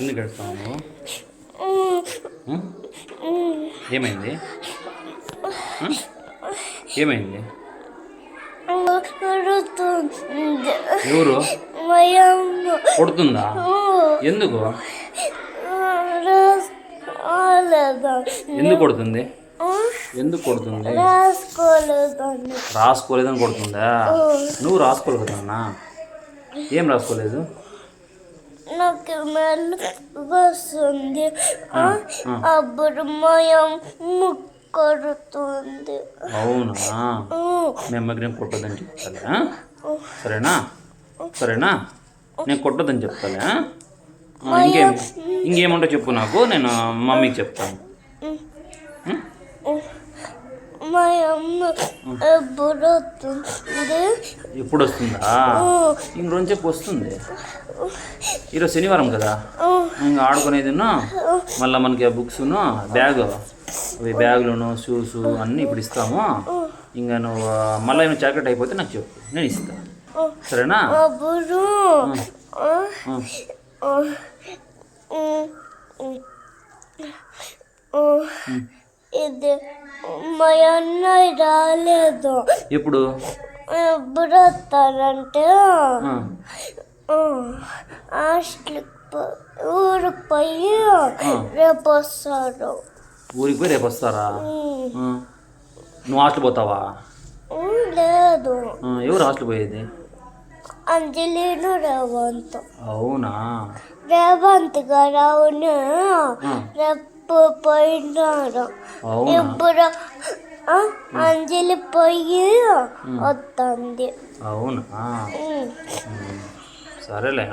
ఎందుకు ఏడుస్తావు ఏమైంది? ఏమైంది? ఎవరు? కొడుతుందా? ఎందుకు? ఎందుకు కొడుతుంది? ఎందుకు కొడుతుంది? రాసుకోలేదండి రాసుకోలేదని కొడుతుందా? నువ్వు రాసుకోలేదు కదన్నా ఏం రాసుకోలేదు? నాకు వస్తుంది అప్పుడు మయం కొడుతుంది అవునా? మీ అమ్మకి నేను కొట్టొద్దని చెప్తాలే ఆ? సరేనా? సరేనా? నేను చెప్తాలే ఆ? ఆ, ఇంకేం ఇంకేముంటో చెప్పు నాకు నేను మమ్మీకి చెప్తాను. ఎప్పుడు వస్తుంది. ఎప్పుడు వస్తుందా ఇంక రెండు చెప్పు వస్తుంది. ఈరోజు శనివారం కదా? ఇంకా ఆడుకునేదిను మళ్ళీ మనకి బుక్స్ను బ్యాగ్? అవి బ్యాగులను షూస్ అన్నీ ఇప్పుడు ఇస్తాము. ఇంకా నువ్వు మళ్ళీ ఏమైనా చాక్లెట్ అయిపోతే నాకు చెప్పు. నేను ఇస్తాను సరేనా? ఆ, ఆ. ఆ, ఆ, ఇది మా అన్నయ్య రాలేదు. ఎప్పుడు? ఎప్పుడు వస్తారంటే. హాస్టల్కి ఊరికి పోయి రేపు వస్తారు ఊరికి పోయి రేపు వస్తారా. నువ్వు హాస్టల్ పోతావా? లేదు. ఎవరు హాస్టల్ పోయేది? అంజలిను రేవంత్. అవునా? రేవంత్ గారు అవును. రేపు పోయినారు. ఇప్పుడు అంజలి పోయి వస్తుంది అవునా. సరేలే?